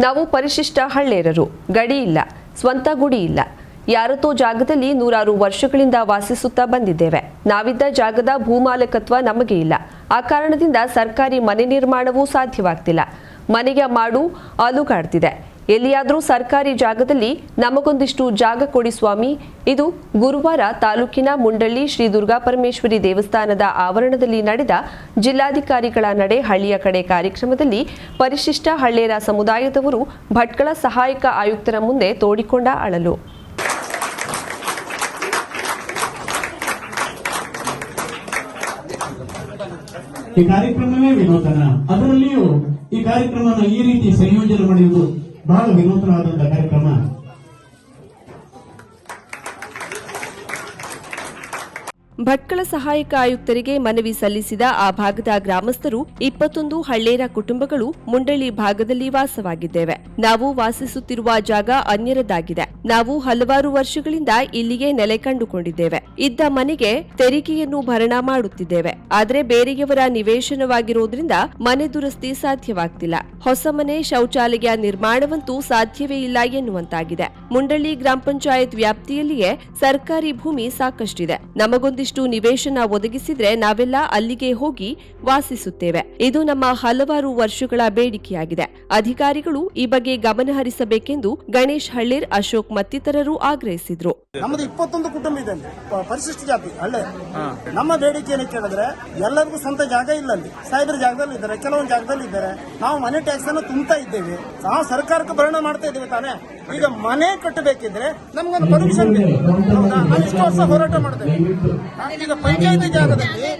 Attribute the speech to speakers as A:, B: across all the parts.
A: ನಾವು ಪರಿಶಿಷ್ಟ ಹಳ್ಳೇರರು ಗಡಿ ಇಲ್ಲ, ಸ್ವಂತ ಗುಡಿ ಇಲ್ಲ. ಯಾರತೋ ಜಾಗದಲ್ಲಿ ನೂರಾರು ವರ್ಷಗಳಿಂದ ವಾಸಿಸುತ್ತಾ ಬಂದಿದ್ದೇವೆ. ನಾವಿದ್ದ ಜಾಗದ ಭೂಮಾಲಕತ್ವ ನಮಗೆ ಇಲ್ಲ. ಆ ಕಾರಣದಿಂದ ಸರ್ಕಾರಿ ಮನೆ ನಿರ್ಮಾಣವೂ ಸಾಧ್ಯವಾಗ್ತಿಲ್ಲ. ಮನೆಯ ಮಾಡು ಅಲುಗಾಡ್ತಿದೆ ಎಲ್ಲಿಯಾದರೂ ಸರ್ಕಾರಿ ಜಾಗದಲ್ಲಿ ನಮಗೊಂದಿಷ್ಟು ಜಾಗ ಕೊಡಿ ಸ್ವಾಮಿ. ಇದು ಗುರುವಾರ ತಾಲೂಕಿನ ಮುಂಡಳ್ಳಿ ಶ್ರೀ ದುರ್ಗಾಪರಮೇಶ್ವರಿ ದೇವಸ್ಥಾನದ ಆವರಣದಲ್ಲಿ ನಡೆದ ಜಿಲ್ಲಾಧಿಕಾರಿಗಳ ನಡೆ ಹಳ್ಳಿಯ ಕಡೆ ಕಾರ್ಯಕ್ರಮದಲ್ಲಿ ಪರಿಶಿಷ್ಟ ಹಳ್ಳೇರ ಸಮುದಾಯದವರು ಭಟ್ಕಳ ಸಹಾಯಕ ಆಯುಕ್ತರ ಮುಂದೆ ತೋಡಿಕೊಂಡ ಅಳಲು.
B: ಈ ಕಾರ್ಯಕ್ರಮವೇ ವಿನೂತನ. ಅದರಲ್ಲಿಯೂ ಈ ಕಾರ್ಯಕ್ರಮವನ್ನು ಈ ರೀತಿ ಸಂಯೋಜನೆ ಮಾಡುವುದು ಬಹಳ ವಿನೂತನವಾದಂತಹ ಕಾರ್ಯಕ್ರಮ.
A: ಭಟ್ಕಳ ಸಹಾಯಕ ಆಯುಕ್ತರಿಗೆ ಮನವಿ ಸಲ್ಲಿಸಿದ ಆ ಭಾಗದ ಗ್ರಾಮಸ್ಥರು ಇಪ್ಪತ್ತೊಂದು ಹಳ್ಳೇರ ಕುಟುಂಬಗಳು ಮುಂಡಳಿ ಭಾಗದಲ್ಲಿ ವಾಸವಾಗಿದ್ದೇವೆ. ನಾವು ವಾಸಿಸುತ್ತಿರುವ ಜಾಗ ಅನ್ಯರದ್ದಾಗಿದೆ ನಾವು ಹಲವಾರು ವರ್ಷಗಳಿಂದ ಇಲ್ಲಿಗೆ ನೆಲೆ ಕಂಡುಕೊಂಡಿದ್ದೇವೆ. ಇದ್ದ ಮನೆಗೆ ತೆರಿಗೆಯನ್ನು ಭರಣ ಮಾಡುತ್ತಿದ್ದೇವೆ. ಆದರೆ ಬೇರೆಯವರ ನಿವೇಶನವಾಗಿರೋದ್ರಿಂದ ಮನೆ ದುರಸ್ತಿ ಸಾಧ್ಯವಾಗ್ತಿಲ್ಲ. ಹೊಸ ಮನೆ ಶೌಚಾಲಯ ನಿರ್ಮಾಣವಂತೂ ಸಾಧ್ಯವೇ ಇಲ್ಲ ಎನ್ನುವಂತಾಗಿದೆ. ಮುಂಡಳ್ಳಿ ಗ್ರಾಮ ಪಂಚಾಯತ್ ವ್ಯಾಪ್ತಿಯಲ್ಲಿಯೇ ಸರ್ಕಾರಿ ಭೂಮಿ ಸಾಕಷ್ಟಿದೆ. ನಮಗೊಂದಿಷ್ಟು ನಿವೇಶನ ಒದಗಿಸಿದ್ರೆ ನಾವೆಲ್ಲ ಅಲ್ಲಿಗೆ ಹೋಗಿ ವಾಸಿಸುತ್ತೇವೆ. ಇದು ನಮ್ಮ ಹಲವಾರು ವರ್ಷಗಳ ಬೇಡಿಕೆಯಾಗಿದೆ. ಅಧಿಕಾರಿಗಳು ಈ ಬಗ್ಗೆ ಗಮನ ಹರಿಸಬೇಕೆಂದು ಗಣೇಶ್ ಹಳ್ಳಿರ್ ಅಶೋಕ್ ಮತ್ತಿತರರು ಆಗ್ರಹಿಸಿದ್ರು.
C: ನಮ್ಮದು ಇಪ್ಪತ್ತೊಂದು ಕುಟುಂಬ ಇದೆ ಅಲ್ಲಿ. ಪರಿಶಿಷ್ಟ ಜಾತಿ ಹಳ್ಳೆ. ನಮ್ಮ ಬೇಡಿಕೆ ಏನಕ್ಕೆ ಹೇಳಿದ್ರೆ ಎಲ್ಲರಿಗೂ ಸ್ವಂತ ಜಾಗ ಇಲ್ಲ ಅಲ್ಲಿ. ಸಾಹೇಬ್ರ ಜಾಗದಲ್ಲಿ ಇದ್ದಾರೆ ಕೆಲವೊಂದು ಜಾಗದಲ್ಲಿ ಇದ್ದಾರೆ. ನಾವು ಮನೆ ಟ್ಯಾಕ್ಸ್ ಅನ್ನು ತುಂಬ್ತಾ ಇದ್ದೇವೆ. ನಾವು ಸರ್ಕಾರಕ್ಕೆ ಭರಣ ಮಾಡ್ತಾ ಇದ್ದೇವೆ ತಾನೇ. ಈಗ ಮನೆ ಕಟ್ಟಬೇಕಿದ್ರೆ ನಮ್ಗೊಂದು ಪರ್ಮಿಷನ್ ಬೇಕು. ಹೌದಾ? ನಾವು ಇಷ್ಟು ವರ್ಷ ಹೋರಾಟ ಮಾಡಿದ್ದೇವೆ ಈಗ ಪಂಚಾಯತಿ ಜಾಗದಲ್ಲಿ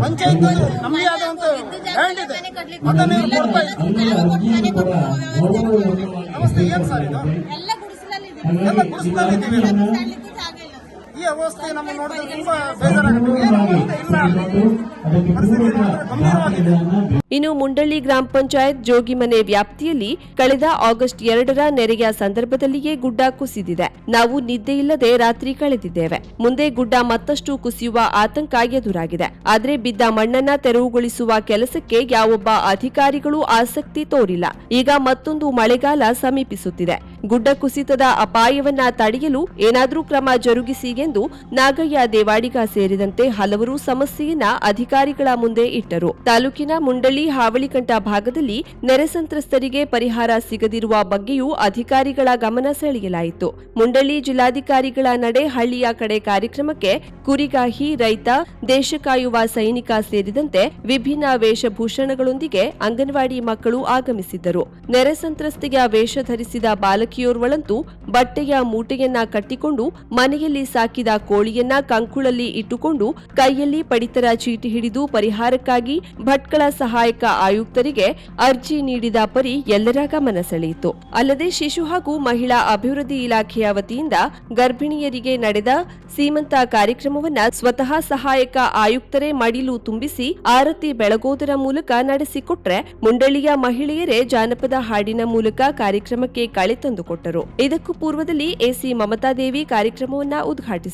C: ಪಂಚಾಯತ್ ನಮಗೆ ಆದಂತ ಲ್ಯಾಂಡ್ ಇದೆ. ಅದನ್ನು ಕೊಡ್ತಾ ಇದ್ದೀವಿ ಅವಸ್ಥೆ ಏನ್ ಸರ್ ಇದು?
D: ಎಲ್ಲ
C: ಇದ್ದೀವಿ ಈ ಅವಸ್ಥೆ ನಮ್ಮ ನೋಡಿದ್ರೆ ತುಂಬಾ ಬೇಜಾರಾಗುತ್ತೆ.
A: ಇನ್ನು ಮುಂಡಳ್ಳಿ ಗ್ರಾಮ ಪಂಚಾಯತ್ ಜೋಗಿಮನೆ ವ್ಯಾಪ್ತಿಯಲ್ಲಿ ಕಳೆದ ಆಗಸ್ಟ್ ಎರಡರ ನೆರೆಯ ಸಂದರ್ಭದಲ್ಲಿಯೇ ಗುಡ್ಡ ಕುಸಿದಿದೆ. ನಾವು ನಿದ್ದೆಯಿಲ್ಲದೆ ರಾತ್ರಿ ಕಳೆದಿದ್ದೇವೆ. ಮುಂದೆ ಗುಡ್ಡ ಮತ್ತಷ್ಟು ಕುಸಿಯುವ ಆತಂಕ ಎದುರಾಗಿದೆ. ಆದ್ರೆ ಬಿದ್ದ ಮಣ್ಣನ್ನ ತೆರವುಗೊಳಿಸುವ ಕೆಲಸಕ್ಕೆ ಯಾವೊಬ್ಬ ಅಧಿಕಾರಿಗಳು ಆಸಕ್ತಿ ತೋರಿಲ್ಲ. ಈಗ ಮತ್ತೊಂದು ಮಳೆಗಾಲ ಸಮೀಪಿಸುತ್ತಿದೆ. ಗುಡ್ಡ ಕುಸಿತದ ಅಪಾಯವನ್ನ ತಡೆಯಲು ಏನಾದರೂ ಕ್ರಮ ಜರುಗಿಸಿ ಎಂದು ನಾಗಯ್ಯ ದೇವಾಡಿಗ ಸೇರಿದಂತೆ ಹಲವರು ಸಮಸ್ಯೆಯನ್ನ ಅಧಿಕಾರಿಗಳ ಮುಂದೆ ಇಟ್ಟರು. ತಾಲೂಕಿನ ಮುಂಡಳ್ಳಿ ಹಾವಳಿಕಂಠ ಭಾಗದಲ್ಲಿ ನೆರೆ ಸಂತ್ರಸ್ತರಿಗೆ ಪರಿಹಾರ ಸಿಗದಿರುವ ಬಗ್ಗೆಯೂ ಅಧಿಕಾರಿಗಳ ಗಮನ ಸೆಳೆಯಲಾಯಿತು. ಮುಂಡಳ್ಳಿ ಜಿಲ್ಲಾಧಿಕಾರಿಗಳ ನಡೆ ಹಳ್ಳಿಯ ಕಡೆ ಕಾರ್ಯಕ್ರಮಕ್ಕೆ ಕುರಿಗಾಹಿ ರೈತ ದೇಶ ಕಾಯುವ ಸೈನಿಕ ಸೇರಿದಂತೆ ವಿಭಿನ್ನ ವೇಷಭೂಷಣಗಳೊಂದಿಗೆ ಅಂಗನವಾಡಿ ಮಕ್ಕಳು ಆಗಮಿಸಿದ್ದರು. ನೆರೆ ಸಂತ್ರಸ್ತೆಯ ವೇಷ ಧರಿಸಿದ ಬಾಲಕಿಯೋರ್ವಳಂತೂ ಬಟ್ಟೆಯ ಮೂಟೆಯನ್ನ ಕಟ್ಟಿಕೊಂಡು ಮನೆಯಲ್ಲಿ ಸಾಕಿದ ಕೋಳಿಯನ್ನ ಕಂಕುಳಲ್ಲಿ ಇಟ್ಟುಕೊಂಡು ಕೈಯಲ್ಲಿ ಪಡಿತರ ಚೀಟಿ ಹಿಡಿದು ಪರಿಹಾರಕ್ಕಾಗಿ ಭಟ್ಕಳ ಸಹಾಯಕ ಆಯುಕ್ತರಿಗೆ ಅರ್ಜಿ ನೀಡಿದ ಪರಿ ಎಲ್ಲರ ಗಮನ ಸೆಳೆಯಿತು. ಅಲ್ಲದೆ ಶಿಶು ಹಾಗೂ ಮಹಿಳಾ ಅಭಿವೃದ್ಧಿ ಇಲಾಖೆಯ ವತಿಯಿಂದ ಗರ್ಭಿಣಿಯರಿಗೆ ನಡೆದ ಸೀಮಂತ ಕಾರ್ಯಕ್ರಮವನ್ನ ಸ್ವತಃ ಸಹಾಯಕ ಆಯುಕ್ತರೇ ಮಡಿಲು ತುಂಬಿಸಿ ಆರತಿ ಬೆಳಗೋದರ ಮೂಲಕ ನಡೆಸಿಕೊಟ್ರೆ ಮುಂಡಳಿಯ ಮಹಿಳೆಯರೇ ಜಾನಪದ ಹಾಡಿನ ಮೂಲಕ ಕಾರ್ಯಕ್ರಮಕ್ಕೆ ಕಳೆ ತಂದುಕೊಟ್ಟರು. ಇದಕ್ಕೂ ಪೂರ್ವದಲ್ಲಿ ಎಸಿ ಮಮತಾದೇವಿ ಕಾರ್ಯಕ್ರಮವನ್ನ ಉದ್ಘಾಟಿಸಿದ್ರು.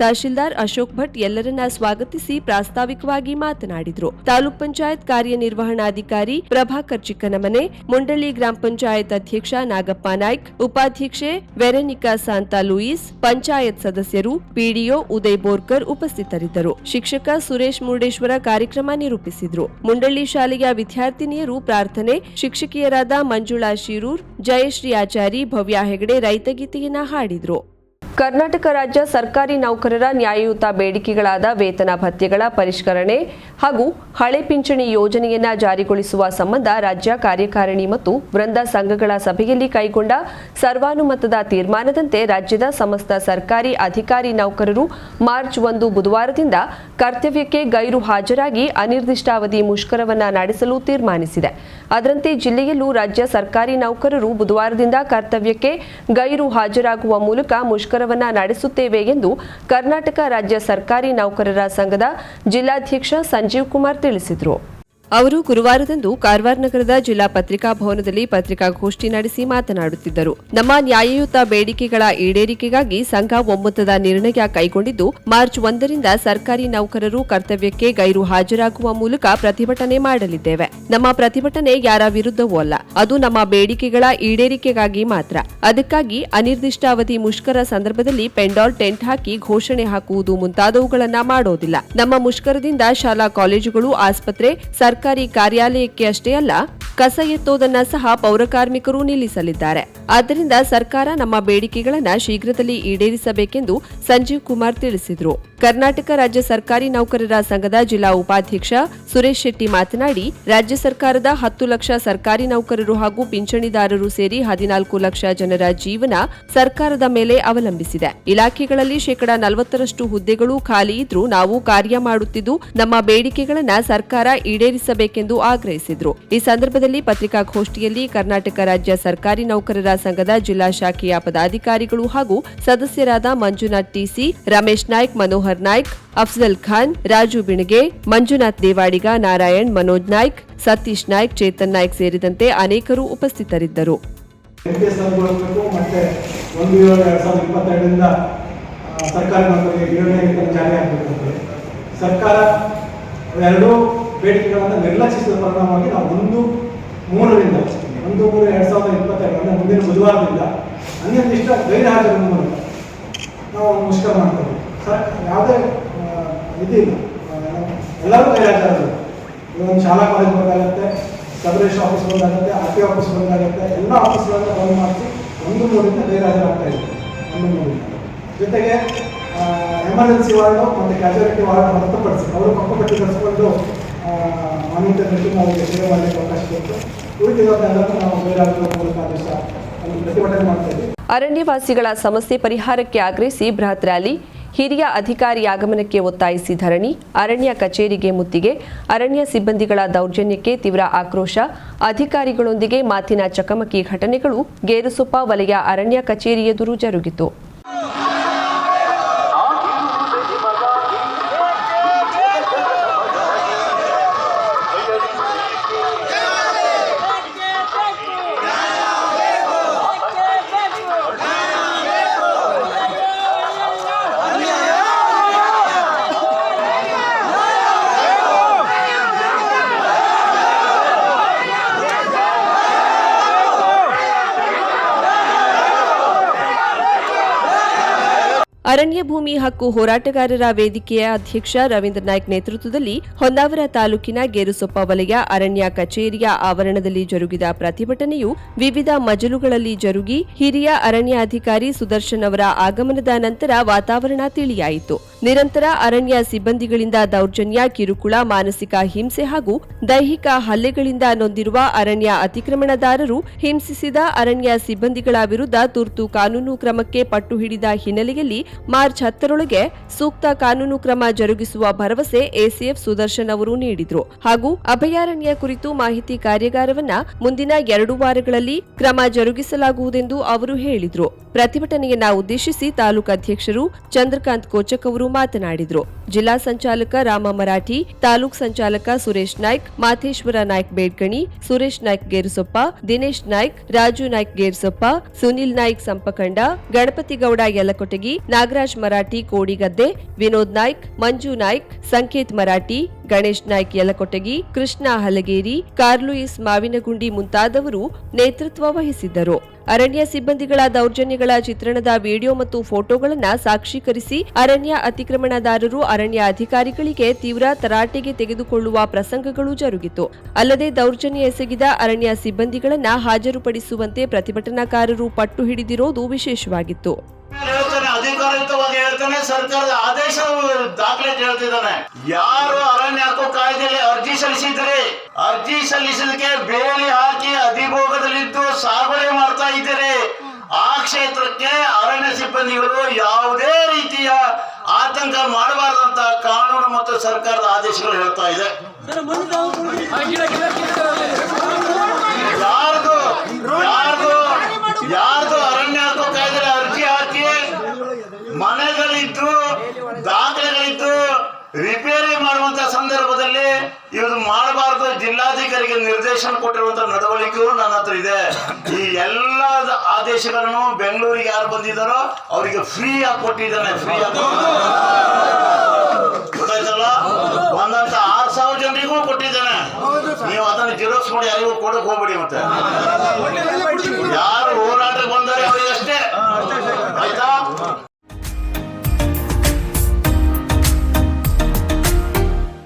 A: ತಹಶೀಲ್ದಾರ್ ಅಶೋಕ್ ಭಟ್ ಎಲ್ಲರನ್ನ ಸ್ವಾಗತಿಸಿ ಪ್ರಾಸ್ತಾವಿಕವಾಗಿ ಮಾತನಾಡಿದ್ರು. ತಾಲೂಕ್ ಪಂಚಾಯತ್ ಕಾರ್ಯನಿರ್ವಹಣಾಧಿಕಾರಿ ಪ್ರಭಾಕರ್ ಚಿಕ್ಕನಮನೆ, ಮುಂಡಳ್ಳಿ ಗ್ರಾಮ ಪಂಚಾಯತ್ ಅಧ್ಯಕ್ಷ ನಾಗಪ್ಪ ನಾಯ್ಕ್, ಉಪಾಧ್ಯಕ್ಷೆ ವೆರೆನಿಕಾ ಸಾಂತಾ ಲೂಯಿಸ್, ಪಂಚಾಯತ್ ಸದಸ್ಯರು ಪಿಡಿಒ ಉದಯ್ ಬೋರ್ಕರ್ ಉಪಸ್ಥಿತರಿದ್ದರು. ಶಿಕ್ಷಕ ಸುರೇಶ್ ಮುರುಡೇಶ್ವರ ಕಾರ್ಯಕ್ರಮ ನಿರೂಪಿಸಿದ್ರು. ಮುಂಡಳ್ಳಿ ಶಾಲೆಯ ವಿದ್ಯಾರ್ಥಿನಿಯರು ಪ್ರಾರ್ಥನೆ, ಶಿಕ್ಷಕಿಯರಾದ ಮಂಜುಳಾ ಶಿರೂರ್, ಜಯಶ್ರೀ ಆಚಾರಿ, ಭವ್ಯ ಹೆಗಡೆ ರೈತಗೀತೆಯನ್ನ ಹಾಡಿದ್ರು. ಕರ್ನಾಟಕ ರಾಜ್ಯ ಸರ್ಕಾರಿ ನೌಕರರ ನ್ಯಾಯಯುತ ಬೇಡಿಕೆಗಳಾದ ವೇತನ ಭತ್ಯೆಗಳ ಪರಿಷ್ಕರಣೆ ಹಾಗೂ ಹಳೆ ಪಿಂಚಣಿ ಯೋಜನೆಯನ್ನ ಜಾರಿಗೊಳಿಸುವ ಸಂಬಂಧ ರಾಜ್ಯ ಕಾರ್ಯಕಾರಿಣಿ ಮತ್ತು ವೃಂದ ಸಂಘಗಳ ಸಭೆಯಲ್ಲಿ ಕೈಗೊಂಡ ಸರ್ವಾನುಮತದ ತೀರ್ಮಾನದಂತೆ ರಾಜ್ಯದ ಸಮಸ್ತ ಸರ್ಕಾರಿ ಅಧಿಕಾರಿ ನೌಕರರು ಮಾರ್ಚ್ ಒಂದು ಬುಧವಾರದಿಂದ ಕರ್ತವ್ಯಕ್ಕೆ ಗೈರು ಹಾಜರಾಗಿ ಅನಿರ್ದಿಷ್ಟಾವಧಿ ಮುಷ್ಕರವನ್ನ ನಡೆಸಲು ತೀರ್ಮಾನಿಸಿದೆ. ಅದರಂತೆ ಜಿಲ್ಲೆಯಲ್ಲೂ ರಾಜ್ಯ ಸರ್ಕಾರಿ ನೌಕರರು ಬುಧವಾರದಿಂದ ಕರ್ತವ್ಯಕ್ಕೆ ಗೈರು ಹಾಜರಾಗುವ ಮೂಲಕ ಮುಷ್ಕರವನ್ನ ನಡೆಸುತ್ತೇವೆ ಎಂದು ಕರ್ನಾಟಕ ರಾಜ್ಯ ಸರ್ಕಾರಿ ನೌಕರರ ಸಂಘದ ಜಿಲ್ಲಾಧ್ಯಕ್ಷ ಸಂಜೀವ್ ಕುಮಾರ್ ತಿಳಿಸಿದರು. ಅವರು ಗುರುವಾರದಂದು ಕಾರವಾರ ನಗರದ ಜಿಲ್ಲಾ ಪತ್ರಿಕಾ ಭವನದಲ್ಲಿ ಪತ್ರಿಕಾಗೋಷ್ಠಿ ನಡೆಸಿ ಮಾತನಾಡುತ್ತಿದ್ದರು. ನಮ್ಮ ನ್ಯಾಯಯುತ ಬೇಡಿಕೆಗಳ ಈಡೇರಿಕೆಗಾಗಿ ಸಂಘ ಒಮ್ಮತದ ನಿರ್ಣಯ ಕೈಗೊಂಡಿದ್ದು, ಮಾರ್ಚ್ ಒಂದರಿಂದ ಸರ್ಕಾರಿ ನೌಕರರು ಕರ್ತವ್ಯಕ್ಕೆ ಗೈರು ಹಾಜರಾಗುವ ಮೂಲಕ ಪ್ರತಿಭಟನೆ ಮಾಡಲಿದ್ದೇವೆ. ನಮ್ಮ ಪ್ರತಿಭಟನೆ ಯಾರ ವಿರುದ್ಧವೂ ಅಲ್ಲ, ಅದು ನಮ್ಮ ಬೇಡಿಕೆಗಳ ಈಡೇರಿಕೆಗಾಗಿ ಮಾತ್ರ. ಅದಕ್ಕಾಗಿ ಅನಿರ್ದಿಷ್ಟಾವಧಿ ಮುಷ್ಕರ ಸಂದರ್ಭದಲ್ಲಿ ಪೆಂಡಾಲ್ ಟೆಂಟ್ ಹಾಕಿ ಘೋಷಣೆ ಹಾಕುವುದು ಮುಂತಾದವುಗಳನ್ನ ಮಾಡೋದಿಲ್ಲ. ನಮ್ಮ ಮುಷ್ಕರದಿಂದ ಶಾಲಾ ಕಾಲೇಜುಗಳು, ಆಸ್ಪತ್ರೆ ಸರ್ಕಾರಿ ಕಾರ್ಯಾಲಯಕ್ಕೆ ಅಷ್ಟೇ ಅಲ್ಲ ಕಸ ಎತ್ತೋದನ್ನ ಸಹ ಪೌರಕಾರ್ಮಿಕರು ನಿಲ್ಲಿಸಲಿದ್ದಾರೆ. ಆದ್ದರಿಂದ ಸರ್ಕಾರ ನಮ್ಮ ಬೇಡಿಕೆಗಳನ್ನು ಶೀಘ್ರದಲ್ಲಿ ಈಡೇರಿಸಬೇಕೆಂದು ಸಂಜೀವ್ ಕುಮಾರ್ ತಿಳಿಸಿದರು. ಕರ್ನಾಟಕ ರಾಜ್ಯ ಸರ್ಕಾರಿ ನೌಕರರ ಸಂಘದ ಜಿಲ್ಲಾ ಉಪಾಧ್ಯಕ್ಷ ಸುರೇಶ್ ಶೆಟ್ಟಿ ಮಾತನಾಡಿ, ರಾಜ್ಯ ಸರ್ಕಾರದ ಹತ್ತು ಲಕ್ಷ ಸರ್ಕಾರಿ ನೌಕರರು ಹಾಗೂ ಪಿಂಚಣಿದಾರರು ಸೇರಿ ಹದಿನಾಲ್ಕು ಲಕ್ಷ ಜನರ ಜೀವನ ಸರ್ಕಾರದ ಮೇಲೆ ಅವಲಂಬಿಸಿದೆ. ಇಲಾಖೆಗಳಲ್ಲಿ ಶೇಕಡಾ ನಲವತ್ತರಷ್ಟು ಹುದ್ದೆಗಳು ಖಾಲಿ ಇದ್ರೂ ನಾವು ಕಾರ್ಯ ಮಾಡುತ್ತಿದ್ದು, ನಮ್ಮ ಬೇಡಿಕೆಗಳನ್ನು ಸರ್ಕಾರ ಈಡೇರಿಸಬೇಕೆಂದು ಆಗ್ರಹಿಸಿದರು. ಈ ಸಂದರ್ಭದಲ್ಲಿ ಪತ್ರಿಕಾಗೋಷ್ಠಿಯಲ್ಲಿ ಕರ್ನಾಟಕ ರಾಜ್ಯ ಸರ್ಕಾರಿ ನೌಕರರ ಸಂಘದ ಜಿಲ್ಲಾ ಶಾಖೆಯ ಪದಾಧಿಕಾರಿಗಳು ಹಾಗೂ ಸದಸ್ಯರಾದ ಮಂಜುನಾಥ್ ಟಿಸಿ, ರಮೇಶ್ ನಾಯ್ಕ್, ಮನೋಹರ್ ನಾಯ್ಕ್, ಅಫ್ಜಲ್ ಖಾನ್, ರಾಜು ಬಿಣಗೆ, ಮಂಜುನಾಥ್ ದೇವಾಡಿಗ, ನಾರಾಯಣ್, ಮನೋಜ್ ನಾಯ್ಕ್, ಸತೀಶ್ ನಾಯ್ಕ್, ಚೇತನ್ ನಾಯ್ಕ್ ಸೇರಿದಂತೆ ಅನೇಕರು ಉಪಸ್ಥಿತರಿದ್ದರು.
D: ಸರ್ಕಾರ ಎರಡೂ ಬೇಡಿಕೆಗಳನ್ನು ನಿರ್ಲಕ್ಷಿಸಿದ ಪರಿಣಾಮವಾಗಿ ನಾವು ಒಂದು ಮೂರರಿಂದ ಒಂದು ಮೂರು ಎರಡು ಸಾವಿರದ ಇಪ್ಪತ್ತೈದು, ಅಂದರೆ ಮುಂದಿನ ಬುಧವಾರದಿಂದ ಇಷ್ಟ ಗೈರು ಹಾಜರನ್ನು ಮೂಲಕ ನಾವು ಮುಷ್ಕರ ಮಾಡ್ತೇವೆ. ಸರ್, ಯಾವುದೇ ಇದಿಲ್ಲ. ಎಲ್ಲರೂ ಗೈರು ಇವಾಗ ಒಂದು ಶಾಲಾ ಕಾಲೇಜ್ ಬಂದಾಗತ್ತೆ ಸಬ್ ಆಫೀಸ್ ಬಂದಾಗುತ್ತೆ, ಆರ್ ಟಿ ಆಫೀಸ್ ಬಂದಾಗತ್ತೆ, ಎಲ್ಲ ಆಫೀಸ್ಗಳನ್ನು ಬಂದ್ ಮಾಡಿಸಿ ಒಂದು ಮೂರಿಂದ ಗೈರಾಜರಾಗ್ತಾ ಇದೆ ಒಂದು ಮೂರಿಂದ ಜೊತೆಗೆ ಎಮರ್ಜೆನ್ಸಿ ವಾರ್ಡು ಮತ್ತು ಕ್ಯಾಜುಯಾಲಿಟಿ ವಾರ್ಡ್ ಹೊರತುಪಡಿಸಿ, ಅವರು ಪಕ್ಕಪಟ್ಟಿ ಕರೆಸ್ಕೊಂಡು ಮಾನಿಟರ್ ಮೀಟಿಂಗ್ ಅವರಿಗೆ ಮಾಡಲಿಕ್ಕೆ ಅವಕಾಶ ಕೊಟ್ಟು ನಾವು ಗೈರಾಜರ ಮೂಲಕ ದಿವಸ ಪ್ರತಿಭಟನೆ ಮಾಡ್ತಾ
A: ಅರಣ್ಯವಾಸಿಗಳ ಸಮಸ್ಯೆ ಪರಿಹಾರಕ್ಕೆ ಆಗ್ರಹಿಸಿ ಬೃಹತ್ ರ್ಯಾಲಿ. ಹಿರಿಯ ಅಧಿಕಾರಿ ಆಗಮನಕ್ಕೆ ಒತ್ತಾಯಿಸಿ ಧರಣಿ. ಅರಣ್ಯ ಕಚೇರಿಗೆ ಮುತ್ತಿಗೆ. ಅರಣ್ಯ ಸಿಬ್ಬಂದಿಗಳ ದೌರ್ಜನ್ಯಕ್ಕೆ ತೀವ್ರ ಆಕ್ರೋಶ. ಅಧಿಕಾರಿಗಳೊಂದಿಗೆ ಮಾತಿನ ಚಕಮಕಿ ಘಟನೆಗಳು. ಗೇರುಸೊಪ್ಪ ವಲಯ ಅರಣ್ಯ ಕಚೇರಿ ಎದುರು ಜರುಗಿತು. ಅರಣ್ಯ ಭೂಮಿ ಹಕ್ಕು ಹೋರಾಟಗಾರರ ವೇದಿಕೆಯ ಅಧ್ಯಕ್ಷ ರವೀಂದ್ರ ನಾಯ್ಕ್ ನೇತೃತ್ವದಲ್ಲಿ ಹೊನ್ನಾವರ ತಾಲೂಕಿನ ಗೇರುಸೊಪ್ಪ ವಲಯ ಅರಣ್ಯ ಕಚೇರಿಯ ಆವರಣದಲ್ಲಿ ಜರುಗಿದ ಪ್ರತಿಭಟನೆಯು ವಿವಿಧ ಮಜಲುಗಳಲ್ಲಿ ಜರುಗಿ ಹಿರಿಯ ಅರಣ್ಯಾಧಿಕಾರಿ ಸುದರ್ಶನ್ ಅವರ ಆಗಮನದ ನಂತರ ವಾತಾವರಣ ತಿಳಿಯಾಯಿತು. ನಿರಂತರ ಅರಣ್ಯ ಸಿಬ್ಬಂದಿಗಳಿಂದ ದೌರ್ಜನ್ಯ, ಕಿರುಕುಳ, ಮಾನಸಿಕ ಹಿಂಸೆ ಹಾಗೂ ದೈಹಿಕ ಹಲ್ಲೆಗಳಿಂದ ನೊಂದಿರುವ ಅರಣ್ಯ ಅತಿಕ್ರಮಣದಾರರು ಹಿಂಸಿಸಿದ ಅರಣ್ಯ ಸಿಬ್ಬಂದಿಗಳ ವಿರುದ್ಧ ತುರ್ತು ಕಾನೂನು ಕ್ರಮಕ್ಕೆ ಪಟ್ಟು ಹಿಡಿದ ಹಿನ್ನೆಲೆಯಲ್ಲಿ ಮಾರ್ಚ್ ಹತ್ತರೊಳಗೆ ಸೂಕ್ತ ಕಾನೂನು ಕ್ರಮ ಜರುಗಿಸುವ ಭರವಸೆ ಎಸಿಎಫ್ ಸುದರ್ಶನ್ ಅವರು ನೀಡಿದ್ರು. ಹಾಗೂ ಅಭಯಾರಣ್ಯ ಕುರಿತು ಮಾಹಿತಿ ಕಾರ್ಯಾಗಾರವನ್ನ ಮುಂದಿನ ಎರಡು ವಾರಗಳಲ್ಲಿ ಕ್ರಮ ಜರುಗಿಸಲಾಗುವುದೆಂದು ಅವರು ಹೇಳಿದ್ರು. ಪ್ರತಿಭಟನೆಯನ್ನ ಉದ್ದೇಶಿಸಿ ತಾಲೂಕು ಅಧ್ಯಕ್ಷರು ಚಂದ್ರಕಾಂತ್ ಕೋಚಕ್ ಅವರು ಮಾತನಾಡಿದ್ರು. ಜಿಲ್ಲಾ ಸಂಚಾಲಕ ರಾಮ ಮರಾಠಿ, ತಾಲೂಕ್ ಸಂಚಾಲಕ ಸುರೇಶ್ ನಾಯ್ಕ್ ಮಾಥೇಶ್ವರ ನಾಯ್ಕ್ ಬೇಡ್ಕಣಿ, ಸುರೇಶ್ ನಾಯ್ಕ್ ಗೇರುಸೊಪ್ಪ, ದಿನೇಶ್ ನಾಯ್ಕ್, ರಾಜು ನಾಯ್ಕ್ ಗೇರ್ಸೊಪ್ಪ, ಸುನಿಲ್ ನಾಯ್ಕ್ ಸಂಪಕಂಡ, ಗಣಪತಿ ಗೌಡ ಯಲಕೊಟಗಿ, ನಾಗರಾಜ್ ಮರಾಠಿ ಕೋಡಿಗದ್ದೆ, ವಿನೋದ್ ನಾಯ್ಕ್, ಮಂಜು ನಾಯ್ಕ್, ಸಂಕೇತ್ ಮರಾಠಿ ಗಣೇಶ್ ನಾಯ್ಕ್ ಯಲಕೊಟಗಿ, ಕೃಷ್ಣ ಹಲಗೇರಿ ಕಾರ್ಲೂಯಿಸ್ ಮಾವಿನಗುಂಡಿ ಮುಂತಾದವರು ನೇತೃತ್ವ ವಹಿಸಿದ್ದರು. ಅರಣ್ಯ ಸಿಬ್ಬಂದಿಗಳ ದೌರ್ಜನ್ಯಗಳ ಚಿತ್ರಣದ ವಿಡಿಯೋ ಮತ್ತು ಫೋಟೋಗಳನ್ನು ಸಾಕ್ಷೀಕರಿಸಿ ಅರಣ್ಯ ಅತಿಕ್ರಮಣದಾರರು ಅರಣ್ಯ ಅಧಿಕಾರಿಗಳಿಗೆ ತೀವ್ರ ತರಾಟೆಗೆ ತೆಗೆದುಕೊಳ್ಳುವ ಪ್ರಸಂಗಗಳು ಜರುಗಿತು. ಅಲ್ಲದೆ ದೌರ್ಜನ್ಯ ಎಸಗಿದ ಅರಣ್ಯ ಸಿಬ್ಬಂದಿಗಳನ್ನು ಹಾಜರುಪಡಿಸುವಂತೆ ಪ್ರತಿಭಟನಾಕಾರರು ಪಟ್ಟು ಹಿಡಿದಿರೋದು ವಿಶೇಷವಾಗಿತ್ತು.
E: ಹೇಳ್ತಾನೆ ಸರ್ಕಾರದ ಆದೇಶ ದಾಖಲೆ ಹೇಳ್ತಿದ್ದಾನೆ ಯಾರು ಅರಣ್ಯ ಹಕ್ಕು ಕಾಯ್ದೆಯಲ್ಲಿ ಅರ್ಜಿ ಸಲ್ಲಿಸಿದ್ರೆ? ಅರ್ಜಿ ಸಲ್ಲಿಸಲಿಕ್ಕೆ ಬೇಲಿ ಹಾಕಿ ಅಧಿಭೋಗದಲ್ಲಿದ್ದು ಸಾಗುವಳಿ ಮಾಡ್ತಾ ಇದ್ದಾರೆ. ಆ ಕ್ಷೇತ್ರಕ್ಕೆ ಅರಣ್ಯ ಸಿಬ್ಬಂದಿಗಳು ಯಾವುದೇ ರೀತಿಯ ಆತಂಕ ಮಾಡಬಾರದಂತ ಕಾನೂನು ಮತ್ತು ಸರ್ಕಾರದ ಆದೇಶಗಳು ಹೇಳ್ತಾ ಇದೆ ಯಾರ್ದು ಯಾರ್ದು ಯಾರ್ದು ಅರಣ್ಯ ಹಕ್ಕು ಕಾಯ್ದೆ ಅರ್ಜಿ ಹಾಕಿ ಮನೆಗಳಿದ್ದು ಇದು ಮಾಡಬಾರದು. ಜಿಲ್ಲಾಧಿಕಾರಿಗೆ ನಿರ್ದೇಶನ ಕೊಟ್ಟಿರುವಂತ ನಡವಳಿಕೆಯು ನನ್ನ ಹತ್ರ ಇದೆ. ಈ ಎಲ್ಲ ಆದೇಶಗಳನ್ನು ಬೆಂಗಳೂರಿಗೆ ಯಾರು ಬಂದಿದ್ದಾರೋ ಅವರಿಗೆ ಫ್ರೀ ಆಗಿ ಕೊಟ್ಟಿದ್ದಾನೆ. ಫ್ರೀ ಆಗಿ ಗೊತ್ತಾಯ್ತಲ್ಲ? ಒಂದಂತ ಆರ್ ಸಾವಿರ ಜನರಿಗೂ ಕೊಟ್ಟಿದ್ದಾನೆ. ನೀವು ಅದನ್ನ ಜಿರೋಕ್ಸ್ ಮಾಡಿ ಯಾರಿಗೂ ಕೊಡಕ್ ಹೋಗ್ಬೇಡಿ ಮತ್ತೆ. ಯಾರು ಹೋರಾಟಕ್ಕೆ ಬಂದರೆ ಅವರಿಗೆ ಅಷ್ಟೇ. ಆಯ್ತಾ?